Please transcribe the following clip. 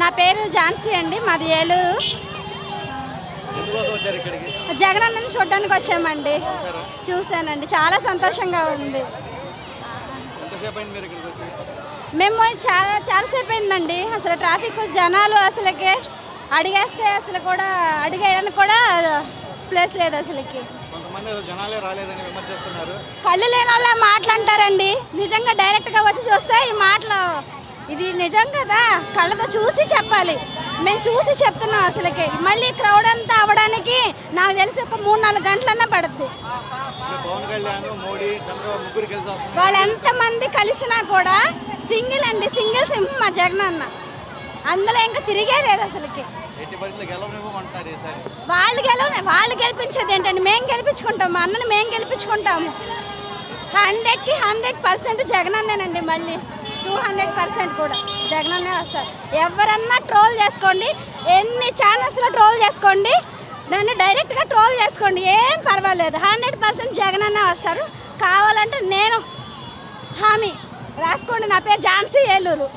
నా పేరు ఝాన్సీ అండి మాది ఏలూరు. ఇక్కడికి జగనన్నని చూడడానికి వచ్చామండి. చూశానండి చాలా సంతోషంగా ఉంది. మేము చాలా చాలాసేపు అయిందండి అసలు ట్రాఫిక్ జనాలు అసలుకి అడిగేస్తే అసలు కూడా అడిగేయడానికి కూడా ప్లేస్ లేదు అసలుకి. కళ్ళు లేని వాళ్ళ మాటలు అంటారండి నిజంగా డైరెక్ట్గా వచ్చి చూస్తే ఈ మాటలు ఇది నిజం కదా? కళ్ళతో చూసి చెప్పాలి. మేము చూసి చెప్తున్నాం అసలుకి. మళ్ళీ క్రౌడ్ అంతా అవ్వడానికి నాకు తెలిసి ఒక మూడు నాలుగు గంటలన్నా పడుద్ది. వాళ్ళు ఎంతమంది కలిసినా కూడా సింగిల్ అండి. సింగిల్ సింహం మా జగన్ అన్న. అందులో ఇంకా తిరిగే లేదు అసలుకి. వాళ్ళు గెలవ వాళ్ళు గెలిపించేది ఏంటండి? మేము గెలిపించుకుంటాం. మా అన్నని మేము గెలిపించుకుంటాము. హండ్రెడ్కి హండ్రెడ్ పర్సెంట్ జగనన్నేనండి మళ్ళీ. టూ హండ్రెడ్ పర్సెంట్ కూడా. జగనన్నే వస్తారు. ఎవరన్నా ట్రోల్ చేసుకోండి. ఎన్ని ఛానల్స్లో ట్రోల్ చేసుకోండి. దాన్ని డైరెక్ట్గా ట్రోల్ చేసుకోండి. ఏం పర్వాలేదు. హండ్రెడ్ పర్సెంట్ జగనన్నే వస్తారు. కావాలంటే నేను హామీ రాసుకోండి. నా పేరు ఝాన్సీ ఏలూరు.